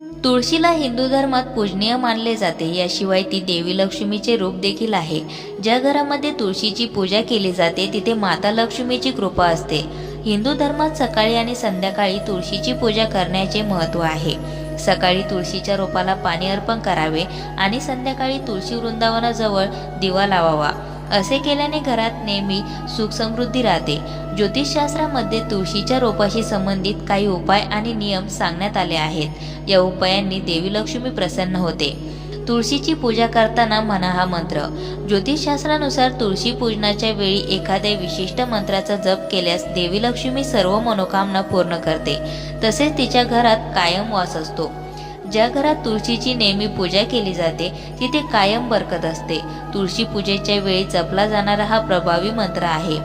तुळशीला हिंदू धर्मात पूजनीय मानले जाते. याशिवाय ती देवी लक्ष्मीचे रूप देखील आहे. ज्या घरामध्ये तुळशीची पूजा केली जाते तिथे माता लक्ष्मीची कृपा असते. हिंदू धर्मात सकाळी आणि संध्याकाळी तुळशीची पूजा करण्याचे महत्त्व आहे. सकाळी तुळशीच्या रोपाला पाणी अर्पण करावे आणि संध्याकाळी तुळशी वृंदावनाजवळ दिवा लावावा. असे केल्याने घरात नेहमी सुख समृद्धी राहते. ज्योतिषशास्त्रामध्ये तुळशीच्या रोपाशी संबंधित काही उपाय आणि नियम सांगण्यात आले आहेत. या उपायांनी देवी लक्ष्मी प्रसन्न होते. तुळशीची पूजा करताना म्हणा हा मंत्र. ज्योतिषशास्त्रानुसार तुळशी पूजनाच्या वेळी एखाद्या विशिष्ट मंत्राचा जप केल्यास देवी लक्ष्मी सर्व मनोकामना पूर्ण करते. तसेच तिच्या घरात कायम वास असतो. ज्या घरात तुळशीची नेहमी पूजा केली जाते तिथे कायम बरकत असते. तुळशी पूजेच्या वेळी जपला जाणारा हा प्रभावी मंत्र आहे.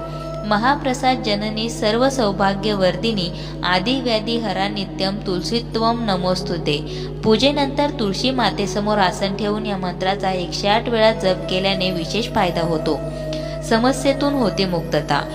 महाप्रसाद जननी सर्व सौभाग्यवर्धिनी आदी व्याधी हरा नित्यम तुलसीत्वम नमोस्तुते. पूजेनंतर तुळशी मातेसमोर आसन ठेवून या मंत्राचा एकशे आठ वेळा जप केल्याने विशेष फायदा होतो. समस्येतून होते मुक्तता.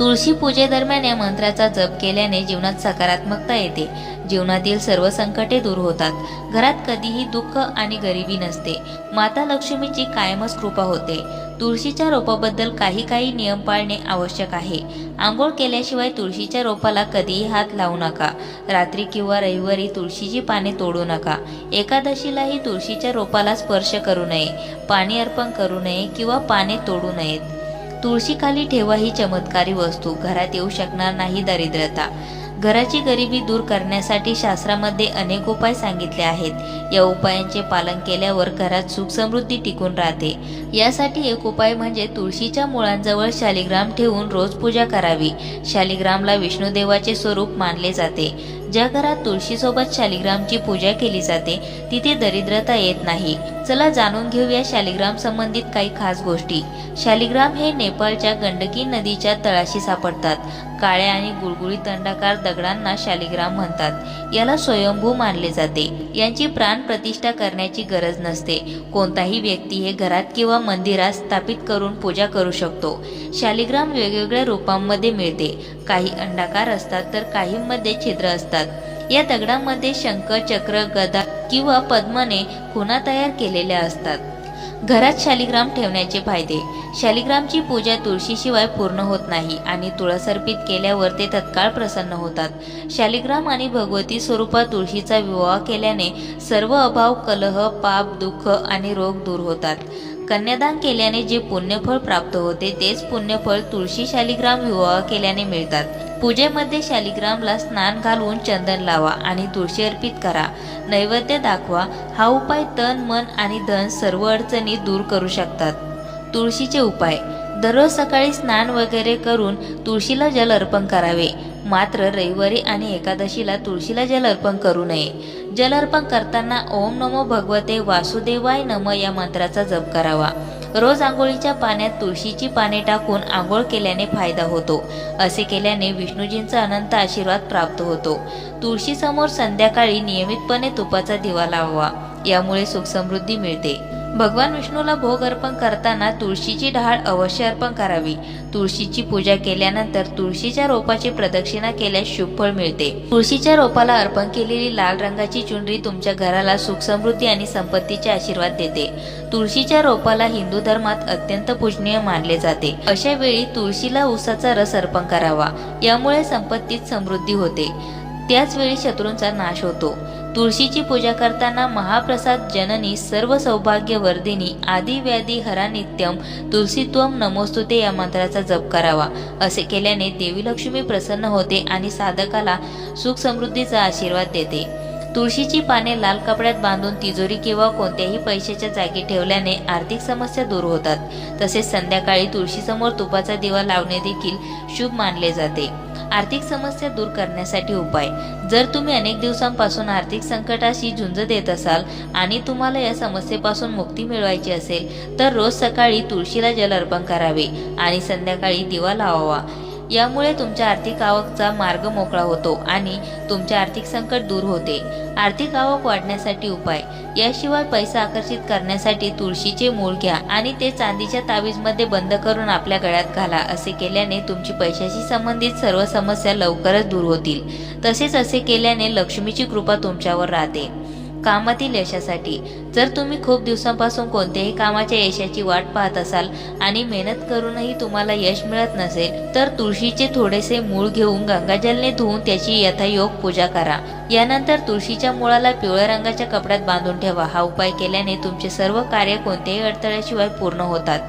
तुळशी पूजेदरम्यान या मंत्राचा जप केल्याने जीवनात सकारात्मकता येते. जीवनातील सर्व संकटे दूर होतात. घरात कधीही दुःख आणि गरिबी नसते. माता लक्ष्मीची कायमच कृपा होते. तुळशीच्या रोपाबद्दल काही काही नियम पाळणे आवश्यक आहे. आंघोळ केल्याशिवाय तुळशीच्या रोपाला कधीही हात लावू नका. रात्री किंवा रविवारी तुळशीची पाने तोडू नका. एकादशीलाही तुळशीच्या रोपाला स्पर्श करू नये. पाणी अर्पण करू नये किंवा पाने तोडू नयेत. तुळशीखाली ठेवा ही चमत्कारी वस्तू. घरात येऊ शकणार नाही दरिद्रता. घराची गरिबी दूर करण्यासाठी शास्त्रामध्ये अनेक उपाय सांगितले आहेत. या उपायांचे पालन केल्यावर घरात सुख समृद्धी टिकून राहते. यासाठी एक उपाय म्हणजे तुळशीच्या मुळांजवळ शालिग्राम ठेवून रोज पूजा करावी. शालिग्रामला विष्णुदेवाचे स्वरूप मानले जाते. ज्या घरात तुळशीसोबत शालिग्रामची पूजा केली जाते तिथे दरिद्रता येत नाही. चला जाणून घेऊया शालिग्राम संबंधित काही खास गोष्टी. शालिग्राम हे नेपाळच्या गंडकी नदीच्या तळाशी सापडतात. काळ्या आणि गुळगुळीत अंडाकार दगडांना शालिग्राम म्हणतात. याला स्वयंभू मानले जाते. यांची प्राण प्रतिष्ठा करण्याची गरज नसते. कोणताही व्यक्ती हे घरात किंवा मंदिरात स्थापित करून पूजा करू शकतो. शालिग्राम वेगवेगळ्या रूपांमध्ये मिळते. काही अंडाकार असतात तर काहींमध्ये छिद्र असतात. या दगडांमध्ये शंख चक्र गदा किंवा पद्मने खुणा तयार केलेल्या असतात. घरात शालिग्राम ठेवण्याचे फायदे. शालिग्रामची पूजा तुळशीशिवाय पूर्ण होत नाही आणि तुळस अर्पित केल्यावर ते तत्काळ प्रसन्न होतात. शालिग्राम आणि भगवती स्वरूपात तुळशीचा विवाह केल्याने सर्व अभाव कलह पाप दुःख आणि रोग दूर होतात. कन्यादान केल्याने जे पुण्यफळ प्राप्त होते तेच पुण्यफळ तुळशी शालिग्राम विवाह केल्याने मिळतात. पूजेमध्ये शालिग्रामला स्नान घालून चंदन लावा आणि तुळशी अर्पित करा. नैवेद्य दाखवा. हा उपाय तन मन आणि धन सर्व अडचणी दूर करू शकतात. तुळशीचे उपाय. दररोज सकाळी स्नान वगैरे करून तुळशीला जल अर्पण करावे. मात्र रविवारी आणि एकादशीला तुळशीला जल अर्पण करू नये. जल अर्पण करताना ओम नमो भगवते वासुदेवाय नम या मंत्राचा जप करावा. रोज आंघोळीच्या पाण्यात तुळशीची पाने टाकून आंघोळ केल्याने फायदा होतो. असे केल्याने विष्णूजींचा अनंत आशीर्वाद प्राप्त होतो. तुळशीसमोर संध्याकाळी नियमितपणे तुपाचा दिवा लावावा. यामुळे सुखसमृद्धी मिळते. भगवान विष्णूला भोग अर्पण करताना तुळशीची ढाळ अवश्य अर्पण करावी. तुळशीची पूजा केल्यानंतर तुळशीच्या रोपाची प्रदक्षिणा केल्यास शुभ फळ मिळते. तुळशीच्या रोपाला अर्पण केलेली लाल रंगाची चुनरी तुमच्या घराला सुख समृद्धी आणि संपत्तीचे आशीर्वाद देते. तुळशीच्या रोपाला हिंदू धर्मात अत्यंत पूजनीय मानले जाते. अशा वेळी तुळशीला उसाचा रस अर्पण करावा. यामुळे संपत्तीत समृद्धी होते. त्याच वेळी शत्रूंचा नाश होतो. तुळशीची पूजा करताना महाप्रसाद जननी सर्व सौभाग्यवर्धिनी आदी व्याधी हरा नित्यम तुलसीत्वम नमोस्तुते या मंत्राचा जप करावा. असे केल्याने देवी लक्ष्मी प्रसन्न होते आणि साधकाला सुख समृद्धीचा आशीर्वाद देते. तुळशीची पाने लाल कपड्यात बांधून तिजोरी किंवा कोणत्याही पैशाच्या जागी ठेवल्याने आर्थिक समस्या दूर होतात. तसेच संध्याकाळी तुळशीसमोर तुपाचा दिवा लावणे देखील शुभ मानले जाते. आर्थिक समस्या दूर करण्यासाठी उपाय. जर तुम्ही अनेक दिवसांपासून आर्थिक संकटाशी झुंज देत असाल आणि तुम्हाला या समस्येपासून मुक्ती मिळवायची असेल तर रोज सकाळी तुळशीला जल अर्पण करावे आणि संध्याकाळी दिवा लावावा. यामुळे तुमच्या आर्थिक आवकचा मार्ग मोकळा होतो आणि तुमचे आर्थिक संकट दूर होते. आर्थिक आवक वाढण्यासाठी उपाय. याशिवाय पैसा आकर्षित करण्यासाठी तुळशीचे मूळ घ्या आणि ते चांदीच्या तावीजमध्ये बंद करून आपल्या गळ्यात घाला असे केल्याने तुमची पैशाशी संबंधित सर्व समस्या लवकरच दूर होतील. तसेच असे केल्याने लक्ष्मीची कृपा तुमच्यावर राहते. कामातील यशासाठी. जर तुम्ही खूप दिवसांपासून कोणत्याही कामाच्या यशाची वाट पाहत असाल आणि मेहनत करूनही तुम्हाला यश मिळत नसेल तर तुळशीचे थोडेसे मूळ घेऊन गंगाजलने धुवून त्याची यथायोग पूजा करा. यानंतर तुळशीच्या मुळाला पिवळ्या रंगाच्या कपड्यात बांधून ठेवा. हा उपाय केल्याने तुमचे सर्व कार्य कोणत्याही अडथळ्याशिवाय पूर्ण होतात.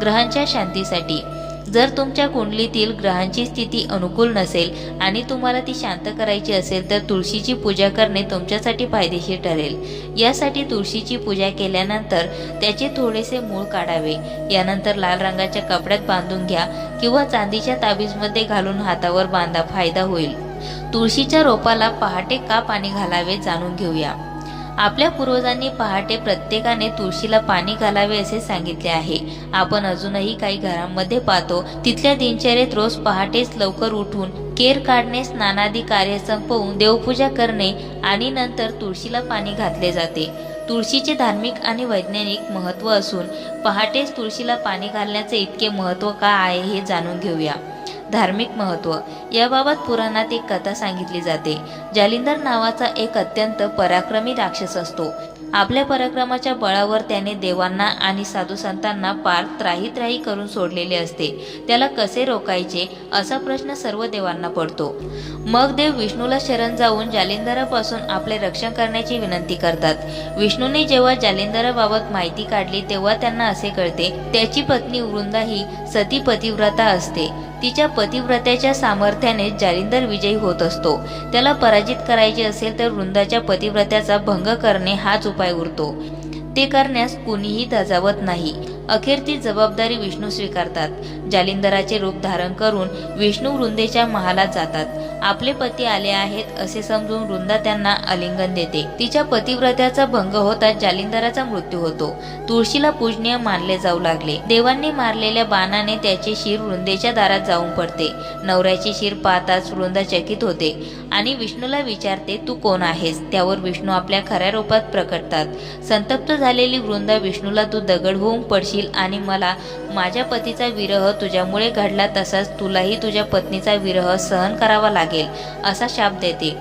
ग्रहांच्या शांतीसाठी. जर तुमच्या कुंडलीतील ग्रहांची स्थिती अनुकूल नसेल आणि तुम्हाला ती शांत करायची असेल तर तुळशीची पूजा करणे तुमच्यासाठी फायदेशीर ठरेल. यासाठी तुळशीची पूजा केल्यानंतर त्याचे थोडेसे मूळ काढावे. यानंतर लाल रंगाच्या कपड्यात बांधून घ्या किंवा चांदीच्या ताबीजमध्ये घालून हातावर बांधा फायदा होईल. तुळशीच्या रोपाला पहाटे का पाणी घालावे जाणून घेऊया. आपल्या पूर्वजांनी पहाटे प्रत्येकाने तुळशीला पाणी घालावे असे सांगितले आहे. आपण अजूनही काही घरांमध्ये पाहतो तिथल्या दिनचर्येत रोज पहाटेच लवकर उठून केर काढणे स्नानादी कार्य संपवून देवपूजा करणे आणि नंतर तुळशीला पाणी घातले जाते. तुळशीचे धार्मिक आणि वैज्ञानिक महत्त्व असून पहाटेच तुळशीला पाणी घालण्याचे इतके महत्त्व का आहे हे जाणून घेऊया. धार्मिक महत्त्व याबाबत पुराणात एक कथा सांगितली जाते. जालिंदर नावाचा एक अत्यंत पराक्रमी राक्षस असतो. आपल्या पराक्रमाच्या बळावर त्याने देवांना आणि साधू संतांना पार त्राही त्राही करून सोडलेले असते. त्याला कसे रोखायचे असा प्रश्न सर्व देवांना पडतो. मग देव विष्णूला शरण जाऊन जालिंदरापासून आपले रक्षण करण्याची विनंती करतात. विष्णूने जेव्हा जालिंदराबाबत माहिती काढली तेव्हा त्यांना असे कळते त्याची पत्नी वृंदा ही सती पतिव्रता असते. तिच्या पतिव्रत्याच्या सामर्थ्याने जालिंदर विजयी होत असतो. त्याला पराजित करायचे असेल तर वृंदाच्या पतिव्रत्याचा भंग करणे हाच उपाय उरतो. ते करण्यास कुणीही धजावत नाही. अखेर ती जबाबदारी विष्णू स्वीकारतात. जालिंदराचे रूप धारण करून विष्णू वृंदेच्या महालात जातात. आपले पती आले आहेत असे समजून वृंदा त्यांना आलिंगन देते. तिच्या पतिव्रत्याचा भंग होताच जालिंदराचा मृत्यू होतो. तुळशीला पूजनीय मानले जाऊ लागले. देवांनी मारलेल्या बाणाने त्याचे शिर वृंदेच्या दारात जाऊन पडते. नवऱ्याची शिर पाहताच वृंदा चकित होते आणि विष्णूला विचारते तू कोण आहेस त्यावर विष्णू आपल्या खऱ्या रूपात प्रकटतात. संतप्त झालेली वृंदा विष्णूला तू दगड होऊन पडशील आणि मला माझ्या पतीचा विरह तुझ्यामुळे घडला तसाच तुलाही तुझ्या पत्नीचा विरह सहन करावा लागेल असा शाप देते.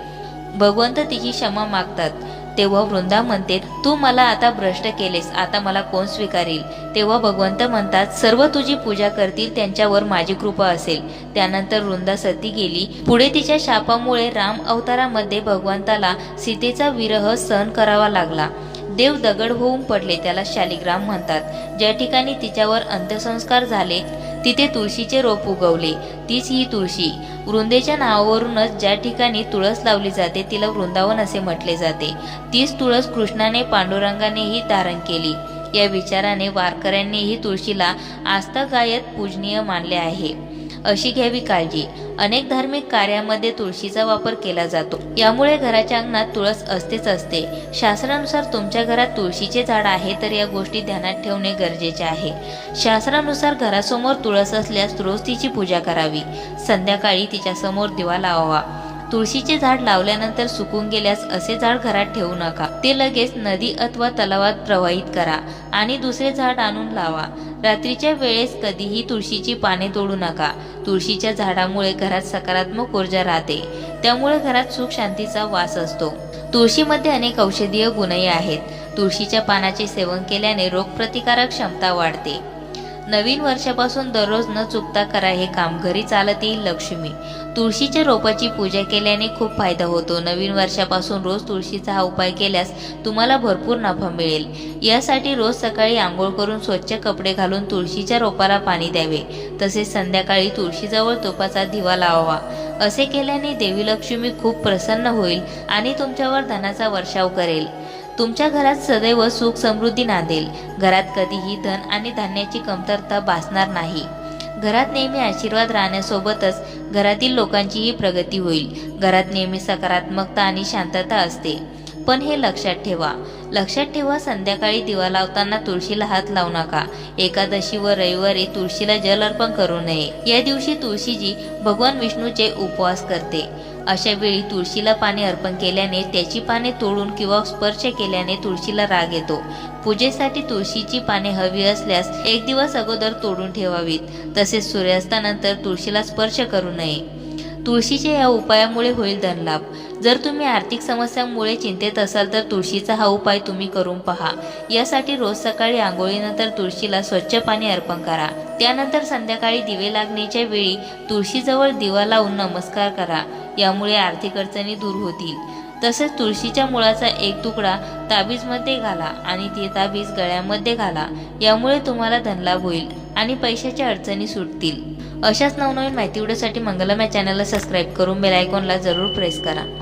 भगवंत तिची क्षमा मागतात. तेव्हा वृंदा म्हणते तू मला आता भ्रष्ट केलेस आता मला कोण स्वीकारील? तेव्हा भगवंत म्हणतात सर्व तुझी पूजा करतील त्यांच्यावर माझी कृपा असेल. त्यानंतर वृंदा सती गेली. पुढे तिच्या शापामुळे राम अवतारामध्ये भगवंताला सीतेचा विरह सहन करावा लागला. देव दगड होऊन पडले त्याला शालिग्राम म्हणतात. ज्या ठिकाणी तिच्यावर अंत्यसंस्कार झाले तिथे तुळशीचे रोप उगवले. तीच ही तुळशी. वृंदेच्या नावावरूनच ज्या ठिकाणी तुळस लावली जाते तिला वृंदावन असे म्हटले जाते. तीच तुळस कृष्णाने पांडुरंगानेही धारण केली. या विचाराने वारकऱ्यांनीही तुळशीला आस्थागायत पूजनीय मानले आहे. अशी घ्यावी काळजी. अनेक धार्मिक कार्यामध्ये तुळशीचा वापर केला जातो. यामुळे घराच्या अंगणात तुळस असतेच असते. शास्त्रानुसार तुमच्या घरात तुळशीचे झाड आहे तर या गोष्टी ध्यानात ठेवणे गरजेचे आहे. शास्त्रानुसार घरासमोर तुळस असल्यास रोज तिची पूजा करावी. संध्याकाळी तिच्या समोर दिवा लावावा. तुळशीचे झाड लावल्यानंतर सुकून गेल्यास असे झाड घरात ठेवू नका. ते लगेच नदी अथवा तलावात प्रवाहित करा आणि दुसरे झाड आणून लावा. रात्रीच्या वेळेस कधीही तुळशीची पाने तोडू नका. तुळशीच्या झाडामुळे घरात सकारात्मक ऊर्जा राहते. त्यामुळे घरात सुख शांतीचा वास असतो. तुळशीमध्ये अनेक औषधीय गुणही आहेत. तुळशीच्या पानाचे सेवन केल्याने रोगप्रतिकारक क्षमता वाढते. नवीन वर्षापासून दररोज न चुकता करा हे काम. घरी चालत येईल लक्ष्मी. तुळशीच्या रोपाची पूजा केल्याने खूप फायदा होतो. नवीन वर्षापासून रोज तुळशीचा हा उपाय केल्यास तुम्हाला भरपूर नफा मिळेल. यासाठी रोज सकाळी आंघोळ करून स्वच्छ कपडे घालून तुळशीच्या रोपाला पाणी द्यावे. तसेच संध्याकाळी तुळशीजवळ तुपाचा दिवा लावावा. असे केल्याने देवी लक्ष्मी खूप प्रसन्न होईल आणि तुमच्यावर धनाचा वर्षाव करेल. तुमच्या घरात सदैव सुख समृद्धी नांदेल. घरात कधीही धन आणि धान्याची कमतरता भासणार नाही. घरात नेहमी आशीर्वाद राहण्यासोबतच घरातील लोकांचीही प्रगती होईल. घरात नेहमी सकारात्मकता आणि शांतता असते. पण हे लक्षात ठेवा. लक्षात ठेवा संध्याकाळी दिवा लावताना तुळशीला हात लावू नका. एकादशी व रविवारी तुळशीला जल अर्पण करू नये. या दिवशी तुळशीजी भगवान विष्णूचे उपवास करते. अशा वेळी तुळशीला पाणी अर्पण केल्याने त्याची पाने तोडून किंवा स्पर्श केल्याने तुळशीला राग येतो. पूजेसाठी तुळशीची पाने हवी असल्यास एक दिवस अगोदर तोडून ठेवावीत. तसेच सूर्यास्तानंतर तुळशीला स्पर्श करू नये. तुळशीच्या या उपायामुळे होईल धनलाभ. जर तुम्ही आर्थिक समस्यांमुळे चिंतेत असाल तर तुळशीचा हा उपाय तुम्ही करून पहा. यासाठी रोज सकाळी आंघोळीनंतर तुळशीला स्वच्छ पाणी अर्पण करा. त्यानंतर संध्याकाळी दिवे लागण्याच्या वेळी तुळशीजवळ दिवा लावून नमस्कार करा. यामुळे आर्थिक अडचणी दूर होतील. तसेच तुळशीच्या मुळाचा एक तुकडा ताबीजमध्ये घाला आणि ते ताबीज गळ्यामध्ये घाला. यामुळे तुम्हाला धनलाभ होईल आणि पैशाच्या अडचणी सुटतील. अशाच नवनवीन माहिती उडवण्यासाठी मंगलम या चॅनलला सबस्क्राईब करून बेल आयकॉनला जरूर प्रेस करा.